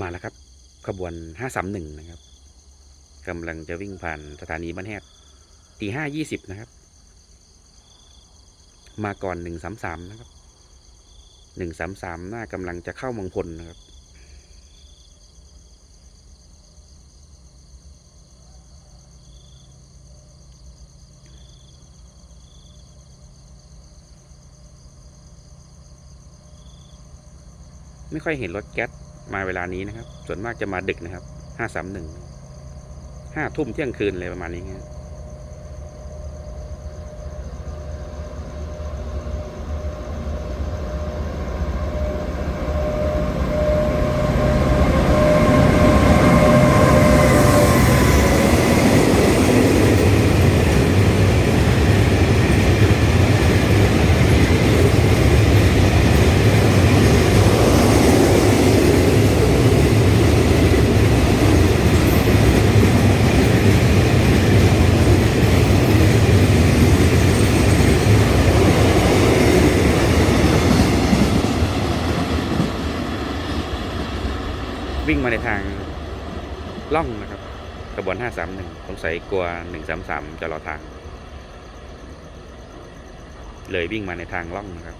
มาแล้วครับ ขบวนห้าสามหนึ่งนะครับกำลังจะวิ่งผ่านสถานีบ้านแฮดตีห้ายี่สิบนะครับ มาก่อนหนึ่งสามสามนะครับหนึ่งสามสามหน้ากำลังจะเข้ามองพลนะครับไม่ค่อยเห็นรถแก๊ส มาเวลานี้นะครับ ส่วนมากจะมาดึกนะครับห้าสามหนึ่งห้าทุ่มเที่ยงคืนเลยประมาณนี้ครับ วิ่งมาในทางล่องนะครับขบวน 531สงสงสัยกลัว 133 จะรอทาง เลยวิ่งมาในทางล่องนะครับ